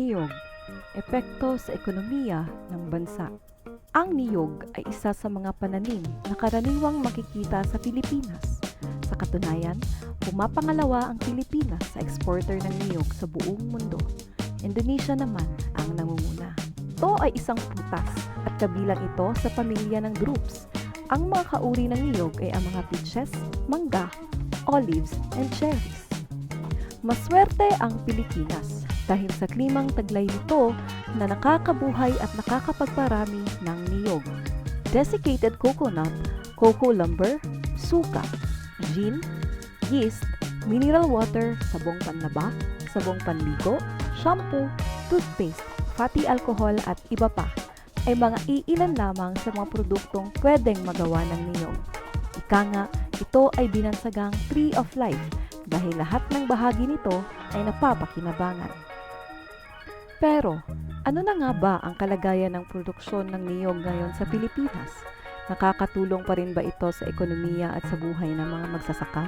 Niyog, epekto sa ekonomiya ng bansa. Ang niyog ay isa sa mga pananim na karaniwang makikita sa Pilipinas. Sa katunayan, pumapangalawa ang Pilipinas sa exporter ng niyog sa buong mundo. Indonesia naman ang nangunguna. Ito ay isang prutas at kabilang ito sa pamilya ng groups. Ang mga kauri ng niyog ay ang mga peaches, mangga, olives, and cherries. Maswerte ang Pilipinas dahil sa klimang taglay nito na nakakabuhay at nakakapagparami ng niyog. Desiccated coconut, cocoa lumber, suka, gin, yeast, mineral water, sabong panlaba, sabong panligo, shampoo, toothpaste, fatty alcohol at iba pa ay mga iilan lamang sa mga produktong pwedeng magawa ng niyog. Ika nga, ito ay binansagang tree of life dahil lahat ng bahagi nito ay napapakinabangan. Pero, ano na nga ba ang kalagayan ng produksyon ng niyog ngayon sa Pilipinas? Nakakatulong pa rin ba ito sa ekonomiya at sa buhay ng mga magsasaka?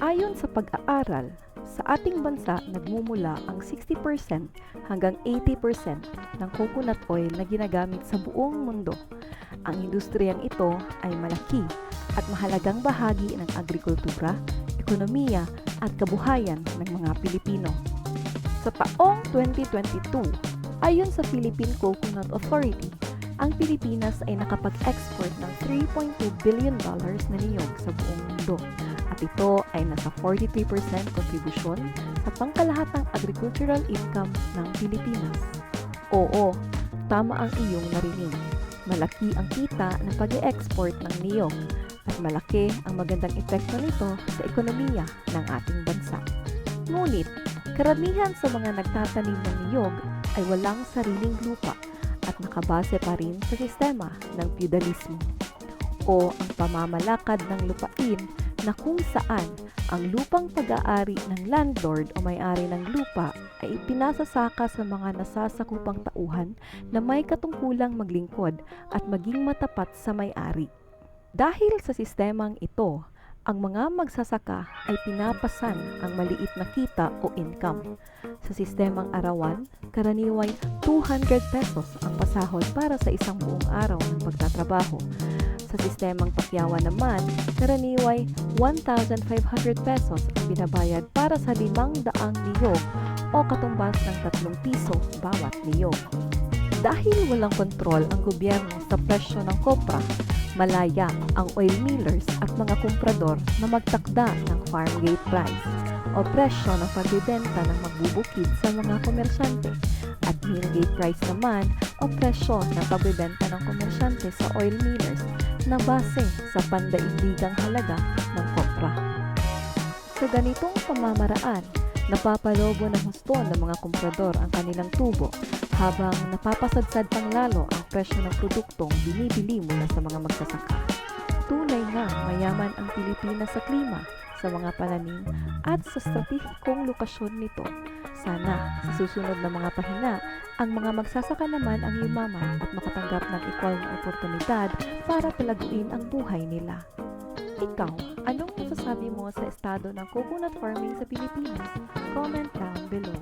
Ayon sa pag-aaral, sa ating bansa nagmumula ang 60% hanggang 80% ng coconut oil na ginagamit sa buong mundo. Ang industriyang ito ay malaki at mahalagang bahagi ng agrikultura, ekonomiya at kabuhayan ng mga Pilipino. Sa taong 2022, ayon sa Philippine Coconut Authority, ang Pilipinas ay nakapag-export ng 3.2 billion dollars na niyog sa buong mundo at ito ay nasa 43% kontribusyon sa pangkalahatang agricultural income ng Pilipinas. Oo, tama ang iyong narinig. Malaki ang kita ng pag export ng niyog at malaki ang magandang epekto nito sa ekonomiya ng ating bansa. Ngunit, karamihan sa mga nagtatanim ng niyog ay walang sariling lupa at nakabase pa rin sa sistema ng feudalismo o ang pamamalakad ng lupain na kung saan ang lupang pag-aari ng landlord o may-ari ng lupa ay ipinasasaka sa mga nasasakupang tauhan na may katungkulang maglingkod at maging matapat sa may-ari. Dahil sa sistemang ito, ang mga magsasaka ay pinapasan ang maliit na kita o income. Sa sistemang arawan, karaniway 200 pesos ang pasahod para sa isang buong araw ng pagtatrabaho. Sa sistemang pakyawan naman, karaniway 1,500 pesos ang binabayad para sa limang daang niyog o katumbas ng 3 piso bawat niyog. Dahil walang kontrol ang gobyerno sa presyo ng kopra, malaya ang oil millers at mga komprador na magtakda ng farm gate price o presyo ng pagbibenta ng magbubukid sa mga komersyante at mill gate price naman o presyo ng pagbibenta ng komersyante sa oil millers na base sa pandaigdigang halaga ng kopra. Sa ganitong pamamaraan, napapalobo ng husto ng mga komprador ang kanilang tubo habang napapasadsad pang lalo ang presyo ng produktong binibili mula sa mga magsasaka. Tunay nga mayaman ang Pilipinas sa klima, sa mga pananim at sa strategikong lokasyon nito. Sana sa susunod na mga pahina, ang mga magsasaka naman ang yumaman at makatanggap ng equal na oportunidad para palaguin ang buhay nila. Ikaw, anong masasabi mo sa estado ng coconut farming sa Pilipinas? Comment down below.